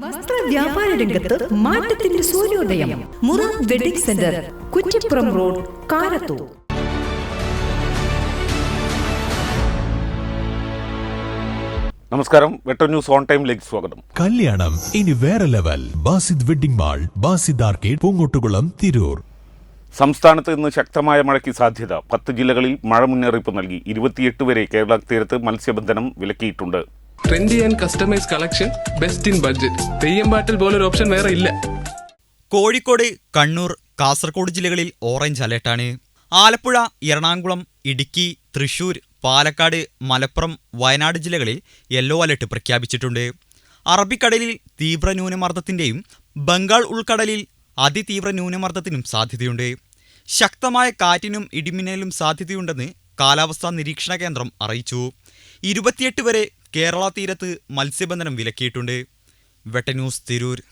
വസ്ത്ര വ്യാപാര രംഗത്ത് മാറ്റത്തിന്റെ സൂര്യോദയം. മുറ wedding centre Kuttippuram road Karathur. നമസ്കാരം. വെട്ടർ ന്യൂസ് ഓൺ ടൈമിലേക്ക് സ്വാഗതം. കല്യാണം ഇനി വേറെ level. Basid wedding mall Basid arcade Poongottukulam Tirur. സംസ്ഥാനത്ത് ഇന്ന് ശക്തമായ മഴയ്ക്ക് സാധ്യത. പത്ത് ജില്ലകളിൽ മഴ മുന്നറിയിപ്പ് നൽകി. ഇരുപത്തിയെട്ട് വരെ കേരള തീരത്ത് മത്സ്യബന്ധനം വിലക്കിയിട്ടുണ്ട്. Trendy and customise collection best in budget Theyyam പാട്ടിൽ പോലൊരു ഓപ്ഷൻ വേറെ ഇല്ല. കോഴിക്കോട് കണ്ണൂർ കാസർഗോഡ് ജില്ലകളിൽ ഓറഞ്ച് അലേർട്ടാണ് ആലപ്പുഴ എറണാകുളം ഇടുക്കി തൃശൂർ പാലക്കാട് മലപ്പുറം വയനാട് ജില്ലകളിൽ യെല്ലോ അലർട്ട് പ്രഖ്യാപിച്ചിട്ടുണ്ട്. അറബിക്കടലിൽ തീവ്ര ന്യൂനമർദ്ദത്തിന്റെയും ബംഗാൾ ഉൾക്കടലിൽ അതിതീവ്ര ന്യൂനമർദ്ദത്തിനും സാധ്യതയുണ്ട്. ശക്തമായ കാറ്റിനും ഇടിമിന്നലും സാധ്യതയുണ്ടെന്ന് കാലാവസ്ഥാ നിരീക്ഷണ കേന്ദ്രം അറിയിച്ചു. ഇരുപത്തിയെട്ട് വരെ കേരള തീരത്ത് മത്സ്യബന്ധനം വിലക്കിയിട്ടുണ്ട്. വെട്ടന്യൂസ് തിരൂർ.